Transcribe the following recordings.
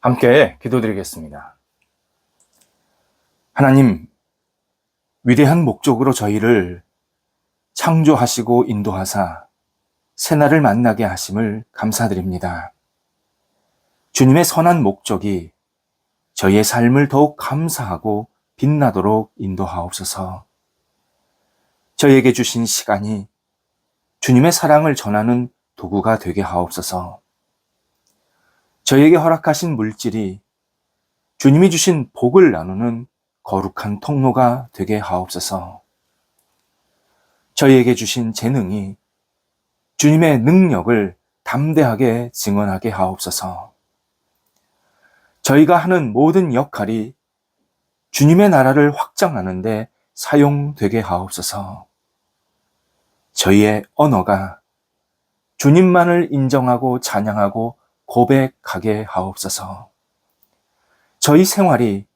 함께 기도드리겠습니다. 하나님, 위대한 목적으로 저희를 창조하시고 인도하사 새날을 만나게 하심을 감사드립니다. 주님의 선한 목적이 저희의 삶을 더욱 감사하고 빛나도록 인도하옵소서. 저희에게 주신 시간이 주님의 사랑을 전하는 도구가 되게 하옵소서. 저희에게 허락하신 물질이 주님이 주신 복을 나누는 거룩한 통로가 되게 하옵소서. 저희에게 주신 재능이 주님의 능력을 담대하게 증언하게 하옵소서. 저희가 하는 모든 역할이 주님의 나라를 확장하는데 사용되게 하옵소서. 저희의 언어가 주님만을 인정하고 찬양하고 고백하게 하옵소서. 저희 생활이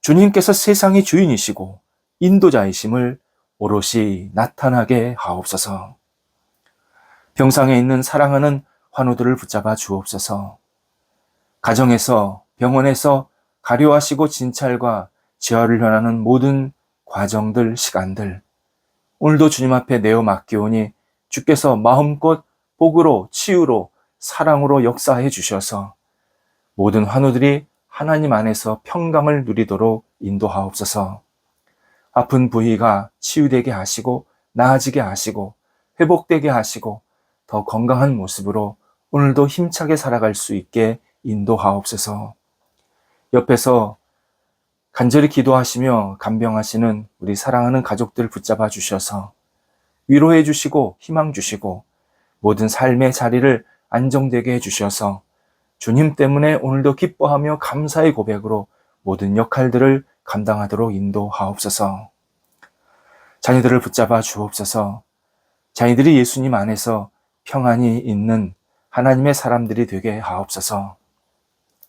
주님께서 세상의 주인이시고 인도자이심을 오롯이 나타나게 하옵소서. 병상에 있는 사랑하는 환우들을 붙잡아 주옵소서. 가정에서 병원에서 가려하시고 진찰과 재활을 현하는 모든 과정들, 시간들, 오늘도 주님 앞에 내어 맡기오니 주께서 마음껏 복으로, 치유로, 사랑으로 역사해 주셔서 모든 환우들이 하나님 안에서 평강을 누리도록 인도하옵소서. 아픈 부위가 치유되게 하시고 나아지게 하시고 회복되게 하시고 더 건강한 모습으로 오늘도 힘차게 살아갈 수 있게 인도하옵소서. 옆에서 간절히 기도하시며 간병하시는 우리 사랑하는 가족들 붙잡아 주셔서 위로해 주시고 희망 주시고 모든 삶의 자리를 안정되게 해 주셔서 주님 때문에 오늘도 기뻐하며 감사의 고백으로 모든 역할들을 감당하도록 인도하옵소서. 자녀들을 붙잡아 주옵소서. 자녀들이 예수님 안에서 평안이 있는 하나님의 사람들이 되게 하옵소서.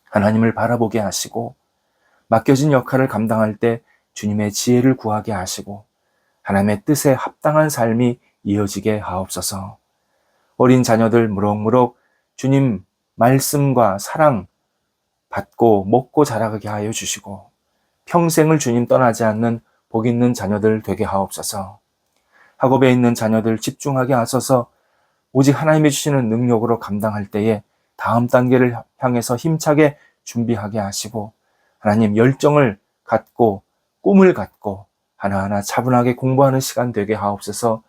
하나님을 바라보게 하시고 맡겨진 역할을 감당할 때 주님의 지혜를 구하게 하시고 하나님의 뜻에 합당한 삶이 이어지게 하옵소서. 어린 자녀들 무럭무럭 주님 말씀과 사랑 받고 먹고 자라게 하여 주시고 평생을 주님 떠나지 않는 복 있는 자녀들 되게 하옵소서. 학업에 있는 자녀들 집중하게 하소서 오직 하나님이 주시는 능력으로 감당할 때에 다음 단계를 향해서 힘차게 준비하게 하시고 하나님 열정을 갖고 꿈을 갖고 하나하나 차분하게 공부하는 시간 되게 하옵소서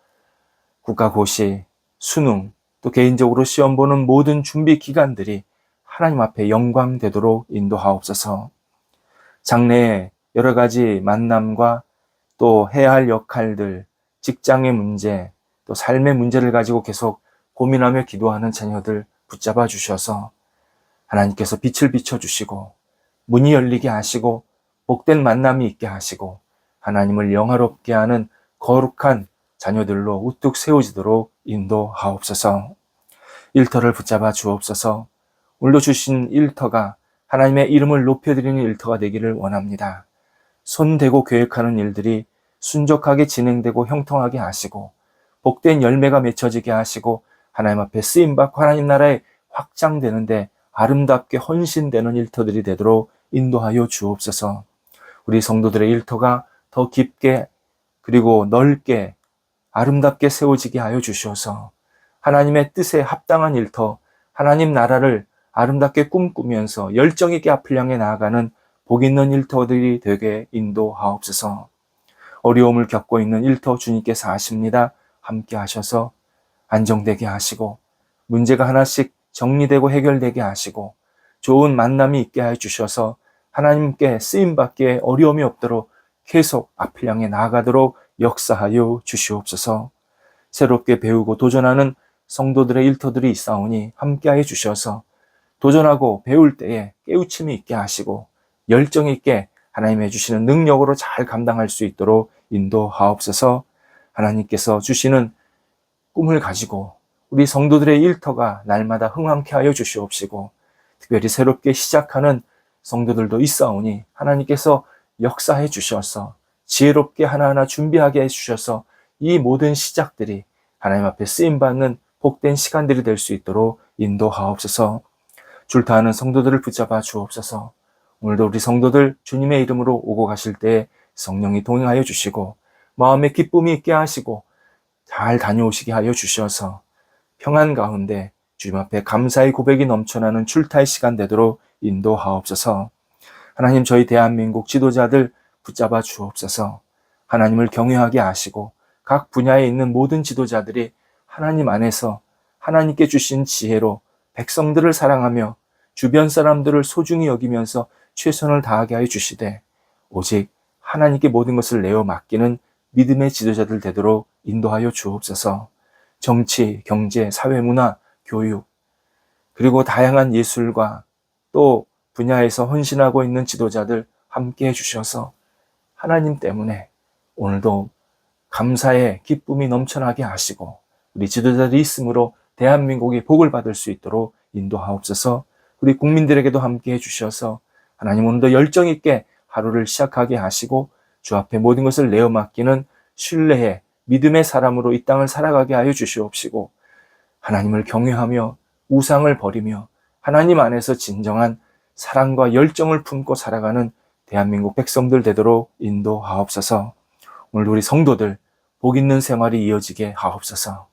국가고시, 수능, 또 개인적으로 시험 보는 모든 준비 기간들이 하나님 앞에 영광 되도록 인도하옵소서. 장래에 여러 가지 만남과 또 해야 할 역할들, 직장의 문제, 또 삶의 문제를 가지고 계속 고민하며 기도하는 자녀들 붙잡아 주셔서 하나님께서 빛을 비춰 주시고 문이 열리게 하시고 복된 만남이 있게 하시고 하나님을 영화롭게 하는 거룩한 자녀들로 우뚝 세워지도록 인도하옵소서 일터를 붙잡아 주옵소서 오늘도 주신 일터가 하나님의 이름을 높여드리는 일터가 되기를 원합니다. 손대고 계획하는 일들이 순적하게 진행되고 형통하게 하시고 복된 열매가 맺혀지게 하시고 하나님 앞에 쓰임받고 하나님 나라에 확장되는데 아름답게 헌신되는 일터들이 되도록 인도하여 주옵소서. 우리 성도들의 일터가 더 깊게 그리고 넓게 아름답게 세워지게 하여 주셔서 하나님의 뜻에 합당한 일터, 하나님 나라를 아름답게 꿈꾸면서 열정 있게 앞을 향해 나아가는 복 있는 일터들이 되게 인도하옵소서. 어려움을 겪고 있는 일터 주님께서 아십니다. 함께 하셔서 안정되게 하시고 문제가 하나씩 정리되고 해결되게 하시고 좋은 만남이 있게 해 주셔서 하나님께 쓰임 받기에 어려움이 없도록 계속 앞을 향해 나아가도록 역사하여 주시옵소서. 새롭게 배우고 도전하는 성도들의 일터들이 있사오니 함께하여 주셔서 도전하고 배울 때에 깨우침이 있게 하시고 열정 있게 하나님의 주시는 능력으로 잘 감당할 수 있도록 인도하옵소서. 하나님께서 주시는 꿈을 가지고 우리 성도들의 일터가 날마다 흥황케 하여 주시옵시고 특별히 새롭게 시작하는 성도들도 있사오니 하나님께서 역사해 주셔서 지혜롭게 하나하나 준비하게 해 주셔서 이 모든 시작들이 하나님 앞에 쓰임 받는 복된 시간들이 될 수 있도록 인도하옵소서. 줄타하는 성도들을 붙잡아 주옵소서. 오늘도 우리 성도들 주님의 이름으로 오고 가실 때 성령이 동행하여 주시고 마음에 기쁨이 있게 하시고 잘 다녀오시게 하여 주셔서 평안 가운데 주님 앞에 감사의 고백이 넘쳐나는 출타의 시간 되도록 인도하옵소서. 하나님 저희 대한민국 지도자들 붙잡아 주옵소서. 하나님을 경외하게 하시고 각 분야에 있는 모든 지도자들이 하나님 안에서 하나님께 주신 지혜로 백성들을 사랑하며 주변 사람들을 소중히 여기면서 최선을 다하게 하여 주시되 오직 하나님께 모든 것을 내어 맡기는 믿음의 지도자들 되도록 인도하여 주옵소서. 정치, 경제, 사회, 문화, 교육, 그리고 다양한 예술과 또 분야에서 헌신하고 있는 지도자들 함께 해 주셔서 하나님 때문에 오늘도 감사의 기쁨이 넘쳐나게 하시고 우리 지도자들이 있으므로 대한민국이 복을 받을 수 있도록 인도하옵소서. 우리 국민들에게도 함께 해주셔서 하나님 오늘도 열정 있게 하루를 시작하게 하시고 주 앞에 모든 것을 내어 맡기는 신뢰의 믿음의 사람으로 이 땅을 살아가게 하여 주시옵시고 하나님을 경외하며 우상을 버리며 하나님 안에서 진정한 사랑과 열정을 품고 살아가는 대한민국 백성들 되도록 인도하옵소서. 오늘 우리 성도들 복 있는 생활이 이어지게 하옵소서.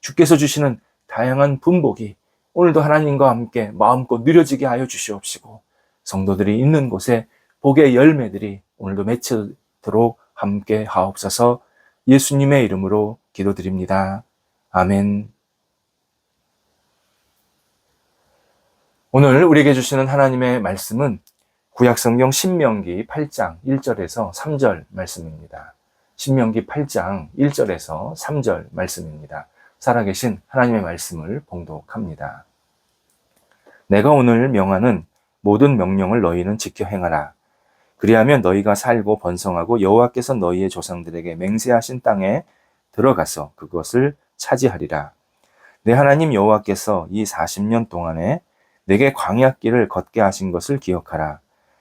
주께서 주시는 다양한 분복이 오늘도 하나님과 함께 마음껏 누려지게 하여 주시옵시고 성도들이 있는 곳에 복의 열매들이 오늘도 맺히도록 함께 하옵소서. 예수님의 이름으로 기도드립니다. 아멘. 오늘 우리에게 주시는 하나님의 말씀은 구약성경 신명기 8장 1절에서 3절 말씀입니다. 신명기 8장 1절에서 3절 말씀입니다. 살아계신 하나님의 말씀을 봉독합니다. 내가 오늘 명하는 모든 명령을 너희는 지켜 행하라. 그리하면 너희가 살고 번성하고 여호와께서 너희의 조상들에게 맹세하신 땅에 들어가서 그것을 차지하리라. 내 하나님 여호와께서 이 40년 동안에 내게 광야길을 걷게 하신 것을 기억하라.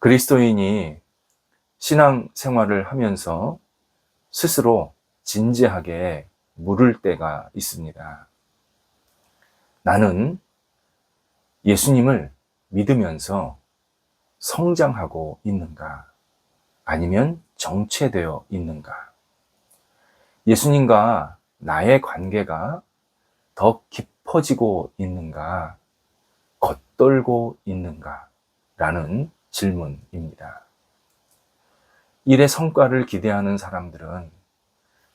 그리스도인이 신앙 생활을 하면서 스스로 진지하게 물을 때가 있습니다. 나는 예수님을 믿으면서 성장하고 있는가? 아니면 정체되어 있는가? 예수님과 나의 관계가 더 깊어지고 있는가? 겉돌고 있는가? 라는 질문입니다. 일의 성과를 기대하는 사람들은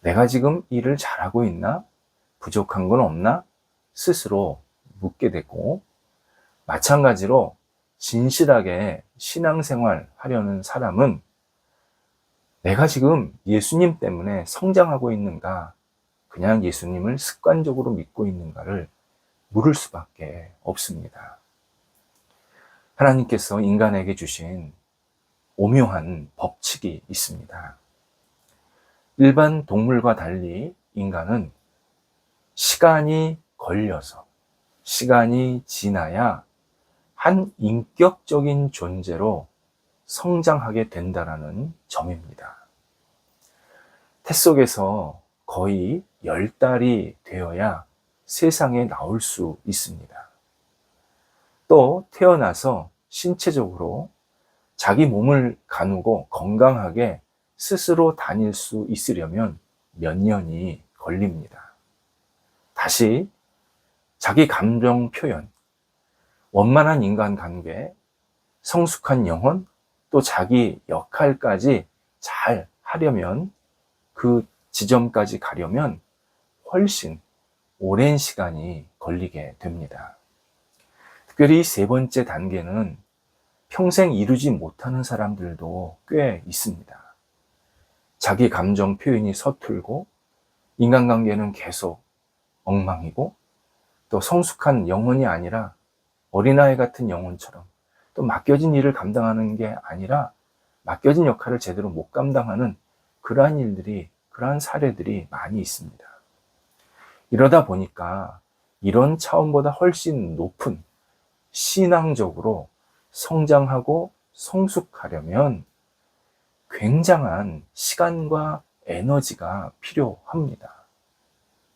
내가 지금 일을 잘하고 있나? 부족한 건 없나? 스스로 묻게 되고, 마찬가지로 진실하게 신앙생활 하려는 사람은 내가 지금 예수님 때문에 성장하고 있는가, 그냥 예수님을 습관적으로 믿고 있는가를 물을 수밖에 없습니다. 하나님께서 인간에게 주신 오묘한 법칙이 있습니다. 일반 동물과 달리 인간은 시간이 걸려서, 시간이 지나야 한 인격적인 존재로 성장하게 된다라는 점입니다. 태 속에서 거의 열 달이 되어야 세상에 나올 수 있습니다. 또 태어나서 신체적으로 자기 몸을 가누고 건강하게 스스로 다닐 수 있으려면 몇 년이 걸립니다. 다시 자기 감정 표현, 원만한 인간 관계, 성숙한 영혼, 또 자기 역할까지 잘 하려면 그 지점까지 가려면 훨씬 오랜 시간이 걸리게 됩니다. 특별히 세 번째 단계는 평생 이루지 못하는 사람들도 꽤 있습니다. 자기 감정 표현이 서툴고 인간관계는 계속 엉망이고 또 성숙한 영혼이 아니라 어린아이 같은 영혼처럼 또 맡겨진 일을 감당하는 게 아니라 맡겨진 역할을 제대로 못 감당하는 그러한 일들이, 그러한 사례들이 많이 있습니다. 이러다 보니까 이런 차원보다 훨씬 높은 신앙적으로 성장하고 성숙하려면 굉장한 시간과 에너지가 필요합니다.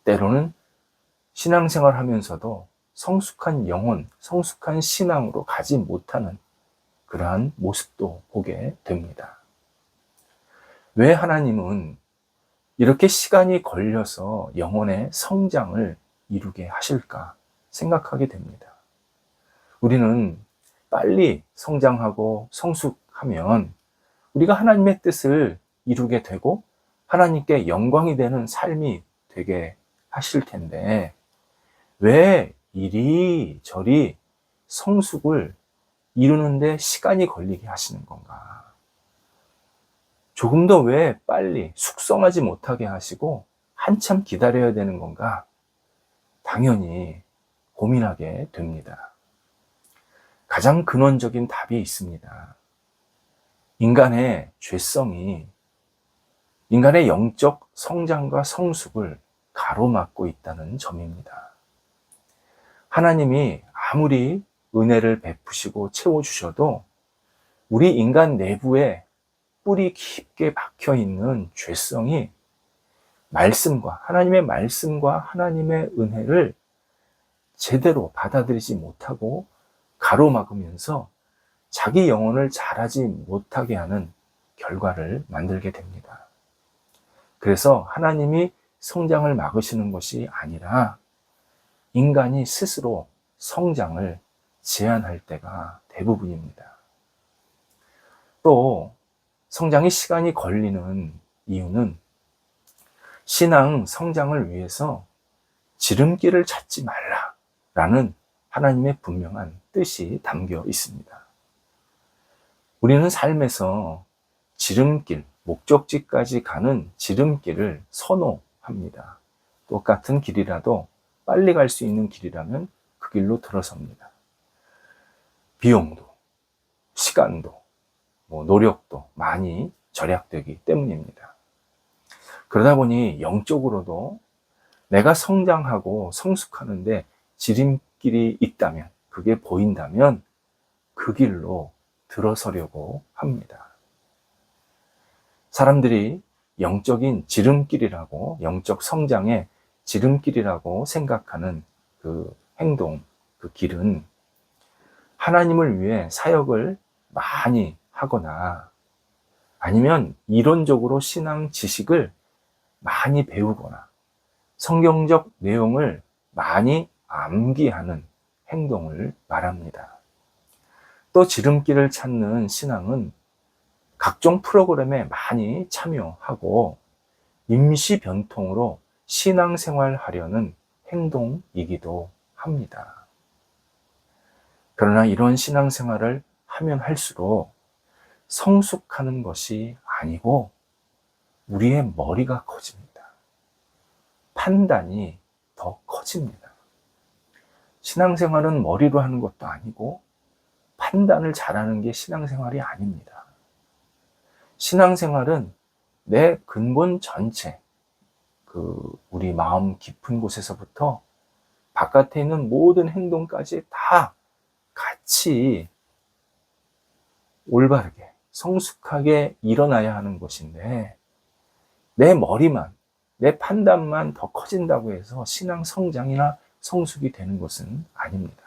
때로는 신앙생활 하면서도 성숙한 영혼, 성숙한 신앙으로 가지 못하는 그러한 모습도 보게 됩니다. 왜 하나님은 이렇게 시간이 걸려서 영혼의 성장을 이루게 하실까 생각하게 됩니다. 우리는 빨리 성장하고 성숙하면 우리가 하나님의 뜻을 이루게 되고 하나님께 영광이 되는 삶이 되게 하실 텐데 왜 이리저리 성숙을 이루는데 시간이 걸리게 하시는 건가? 조금 더 왜 빨리 숙성하지 못하게 하시고 한참 기다려야 되는 건가? 당연히 고민하게 됩니다. 가장 근원적인 답이 있습니다. 인간의 죄성이 인간의 영적 성장과 성숙을 가로막고 있다는 점입니다. 하나님이 아무리 은혜를 베푸시고 채워주셔도 우리 인간 내부에 뿌리 깊게 박혀 있는 죄성이 말씀과 하나님의 말씀과 하나님의 은혜를 제대로 받아들이지 못하고 가로막으면서 자기 영혼을 잘하지 못하게 하는 결과를 만들게 됩니다. 그래서 하나님이 성장을 막으시는 것이 아니라 인간이 스스로 성장을 제한할 때가 대부분입니다. 또 성장이 시간이 걸리는 이유는 신앙 성장을 위해서 지름길을 찾지 말라라는 하나님의 분명한 뜻이 담겨 있습니다. 우리는 삶에서 지름길, 목적지까지 가는 지름길을 선호합니다. 똑같은 길이라도 빨리 갈 수 있는 길이라면 그 길로 들어섭니다. 비용도, 시간도, 뭐 노력도 많이 절약되기 때문입니다. 그러다 보니 영적으로도 내가 성장하고 성숙하는데 지름 길이 있다면, 그게 보인다면 그 길로 들어서려고 합니다. 사람들이 영적인 지름길이라고, 영적 성장의 지름길이라고 생각하는 그 행동, 그 길은 하나님을 위해 사역을 많이 하거나 아니면 이론적으로 신앙 지식을 많이 배우거나 성경적 내용을 많이 암기하는 행동을 말합니다. 또 지름길을 찾는 신앙은 각종 프로그램에 많이 참여하고 임시 변통으로 신앙생활 하려는 행동이기도 합니다. 그러나 이런 신앙생활을 하면 할수록 성숙하는 것이 아니고 우리의 머리가 커집니다. 판단이 더 커집니다. 신앙생활은 머리로 하는 것도 아니고 판단을 잘하는 게 신앙생활이 아닙니다. 신앙생활은 내 근본 전체, 그 우리 마음 깊은 곳에서부터 바깥에 있는 모든 행동까지 다 같이 올바르게 성숙하게 일어나야 하는 것인데 내 머리만 내 판단만 더 커진다고 해서 신앙 성장이나 성숙이 되는 것은 아닙니다.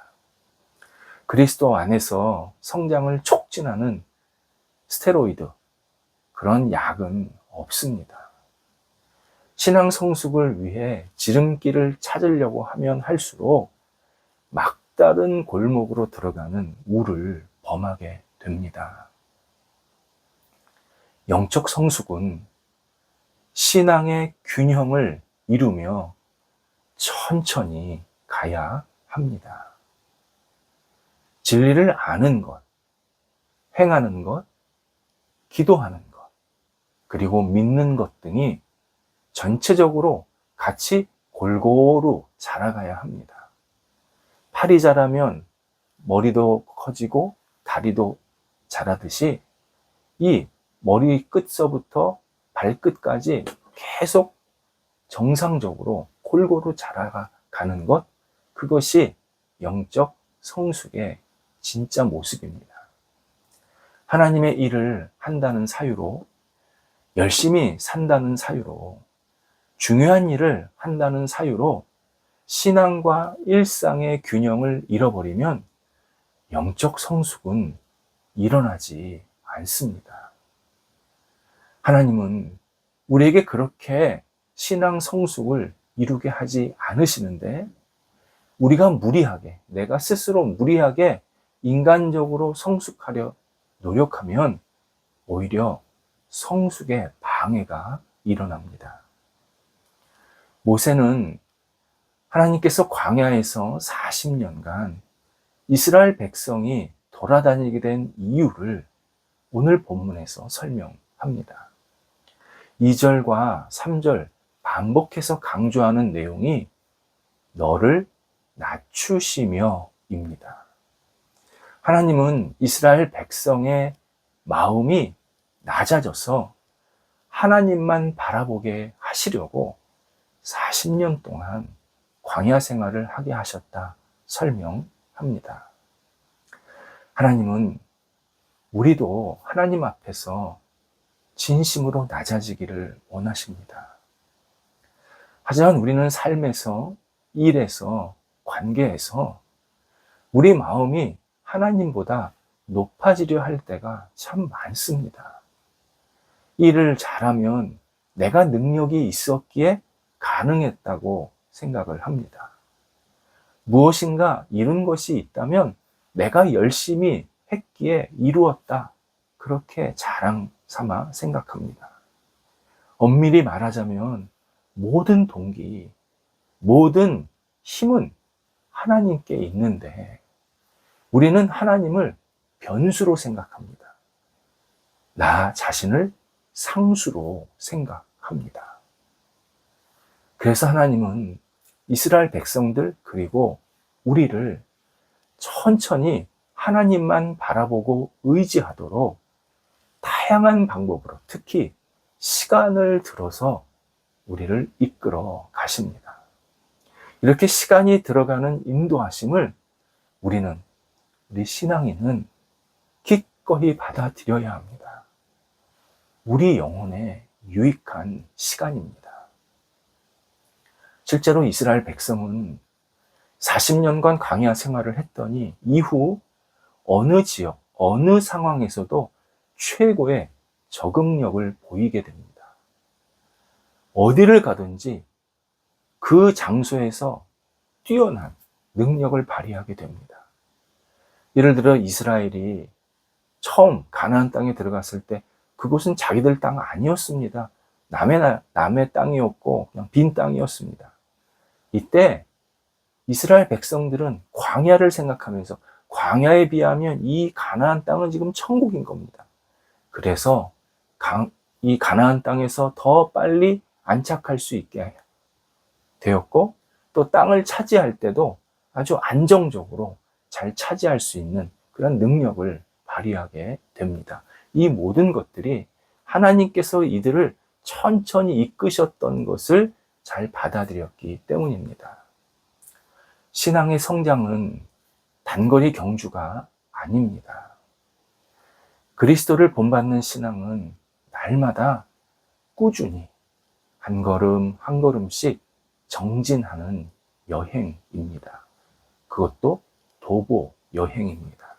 그리스도 안에서 성장을 촉진하는 스테로이드 그런 약은 없습니다. 신앙 성숙을 위해 지름길을 찾으려고 하면 할수록 막다른 골목으로 들어가는 우를 범하게 됩니다. 영적 성숙은 신앙의 균형을 이루며 천천히 가야 합니다. 진리를 아는 것, 행하는 것, 기도하는 것, 그리고 믿는 것 등이 전체적으로 같이 골고루 자라가야 합니다. 팔이 자라면 머리도 커지고 다리도 자라듯이 이 머리 끝서부터 발끝까지 계속 정상적으로 골고루 자라가는 것, 그것이 영적 성숙의 진짜 모습입니다. 하나님의 일을 한다는 사유로, 열심히 산다는 사유로, 중요한 일을 한다는 사유로 신앙과 일상의 균형을 잃어버리면 영적 성숙은 일어나지 않습니다. 하나님은 우리에게 그렇게 신앙 성숙을 이루게 하지 않으시는데 우리가 무리하게, 내가 스스로 무리하게 인간적으로 성숙하려 노력하면 오히려 성숙의 방해가 일어납니다. 모세는 하나님께서 광야에서 40년간 이스라엘 백성이 돌아다니게 된 이유를 오늘 본문에서 설명합니다. 2절과 3절 반복해서 강조하는 내용이 너를 낮추시며 입니다. 하나님은 이스라엘 백성의 마음이 낮아져서 하나님만 바라보게 하시려고 40년 동안 광야 생활을 하게 하셨다 설명합니다. 하나님은 우리도 하나님 앞에서 진심으로 낮아지기를 원하십니다. 하지만 우리는 삶에서, 일에서, 관계에서 우리 마음이 하나님보다 높아지려 할 때가 참 많습니다. 일을 잘하면 내가 능력이 있었기에 가능했다고 생각을 합니다. 무엇인가 이룬 것이 있다면 내가 열심히 했기에 이루었다. 그렇게 자랑 삼아 생각합니다. 엄밀히 말하자면 모든 동기, 모든 힘은 하나님께 있는데 우리는 하나님을 변수로 생각합니다. 나 자신을 상수로 생각합니다. 그래서 하나님은 이스라엘 백성들 그리고 우리를 천천히 하나님만 바라보고 의지하도록 다양한 방법으로 특히 시간을 들어서 우리를 이끌어 가십니다. 이렇게 시간이 들어가는 인도하심을 우리는 우리 신앙인은 기꺼이 받아들여야 합니다. 우리 영혼에 유익한 시간입니다. 실제로 이스라엘 백성은 40년간 광야 생활을 했더니 이후 어느 지역, 어느 상황에서도 최고의 적응력을 보이게 됩니다. 어디를 가든지 그 장소에서 뛰어난 능력을 발휘하게 됩니다. 예를 들어 이스라엘이 처음 가나안 땅에 들어갔을 때 그곳은 자기들 땅 아니었습니다. 남의 남의 땅이었고 그냥 빈 땅이었습니다. 이때 이스라엘 백성들은 광야를 생각하면서 광야에 비하면 이 가나안 땅은 지금 천국인 겁니다. 그래서 이 가나안 땅에서 더 빨리 안착할 수 있게 되었고 또 땅을 차지할 때도 아주 안정적으로 잘 차지할 수 있는 그런 능력을 발휘하게 됩니다. 이 모든 것들이 하나님께서 이들을 천천히 이끄셨던 것을 잘 받아들였기 때문입니다. 신앙의 성장은 단거리 경주가 아닙니다. 그리스도를 본받는 신앙은 날마다 꾸준히 한 걸음 한 걸음씩 정진하는 여행입니다. 그것도 도보 여행입니다.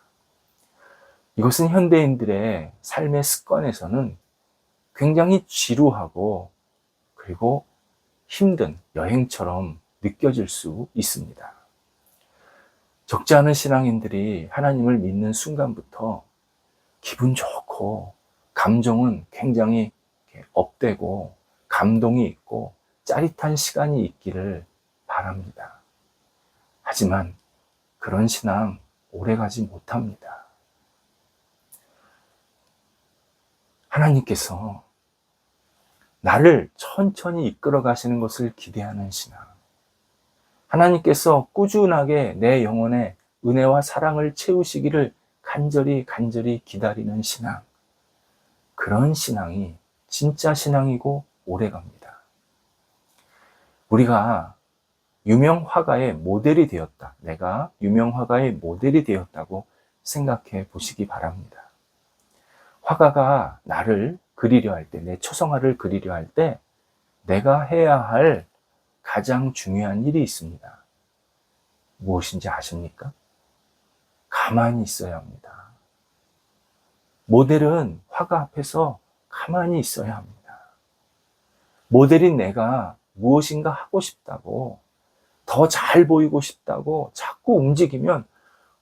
이것은 현대인들의 삶의 습관에서는 굉장히 지루하고 그리고 힘든 여행처럼 느껴질 수 있습니다. 적지 않은 신앙인들이 하나님을 믿는 순간부터 기분 좋고 감정은 굉장히 업되고 감동이 있고 짜릿한 시간이 있기를 바랍니다. 하지만 그런 신앙 오래 가지 못합니다. 하나님께서 나를 천천히 이끌어 가시는 것을 기대하는 신앙. 하나님께서 꾸준하게 내 영혼에 은혜와 사랑을 채우시기를 간절히 간절히 기다리는 신앙. 그런 신앙이 진짜 신앙이고 오래 갑니다. 우리가 유명 화가의 모델이 되었다. 내가 유명 화가의 모델이 되었다고 생각해 보시기 바랍니다. 화가가 나를 그리려 할 때, 내 초성화를 그리려 할 때, 내가 해야 할 가장 중요한 일이 있습니다. 무엇인지 아십니까? 가만히 있어야 합니다. 모델은 화가 앞에서 가만히 있어야 합니다. 모델인 내가 무엇인가 하고 싶다고, 더 잘 보이고 싶다고 자꾸 움직이면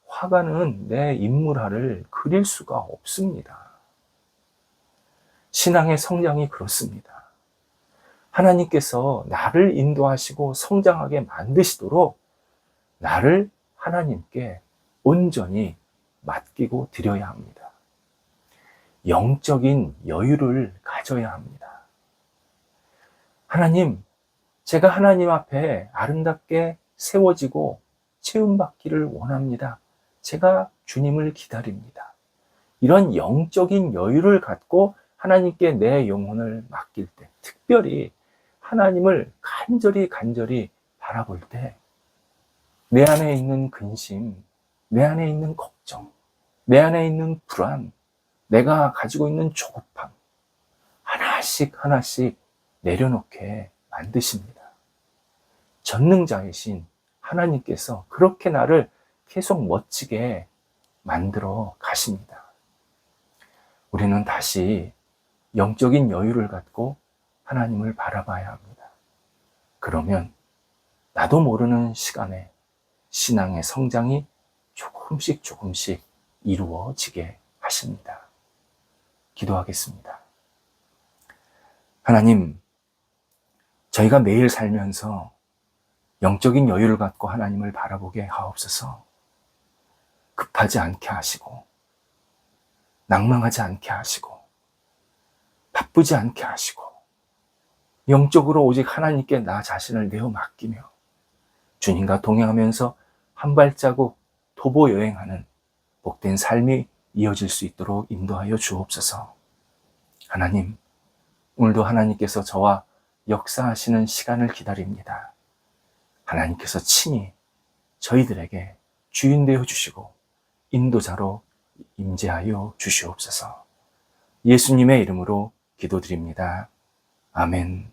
화가는 내 인물화를 그릴 수가 없습니다. 신앙의 성장이 그렇습니다. 하나님께서 나를 인도하시고 성장하게 만드시도록 나를 하나님께 온전히 맡기고 드려야 합니다. 영적인 여유를 가져야 합니다. 하나님, 제가 하나님 앞에 아름답게 세워지고 채움받기를 원합니다. 제가 주님을 기다립니다. 이런 영적인 여유를 갖고 하나님께 내 영혼을 맡길 때, 특별히 하나님을 간절히 간절히 바라볼 때, 내 안에 있는 근심, 내 안에 있는 걱정, 내 안에 있는 불안, 내가 가지고 있는 조급함, 하나씩 하나씩 내려놓게 만드십니다. 전능자이신 하나님께서 그렇게 나를 계속 멋지게 만들어 가십니다. 우리는 다시 영적인 여유를 갖고 하나님을 바라봐야 합니다. 그러면 나도 모르는 시간에 신앙의 성장이 조금씩 조금씩 이루어지게 하십니다. 기도하겠습니다. 하나님, 저희가 매일 살면서 영적인 여유를 갖고 하나님을 바라보게 하옵소서. 급하지 않게 하시고, 낭망하지 않게 하시고, 바쁘지 않게 하시고, 영적으로 오직 하나님께 나 자신을 내어 맡기며, 주님과 동행하면서 한 발자국 도보 여행하는 복된 삶이 이어질 수 있도록 인도하여 주옵소서. 하나님, 오늘도 하나님께서 저와 역사하시는 시간을 기다립니다. 하나님께서 친히 저희들에게 주인 되어 주시고 인도자로 임재하여 주시옵소서. 예수님의 이름으로 기도드립니다. 아멘.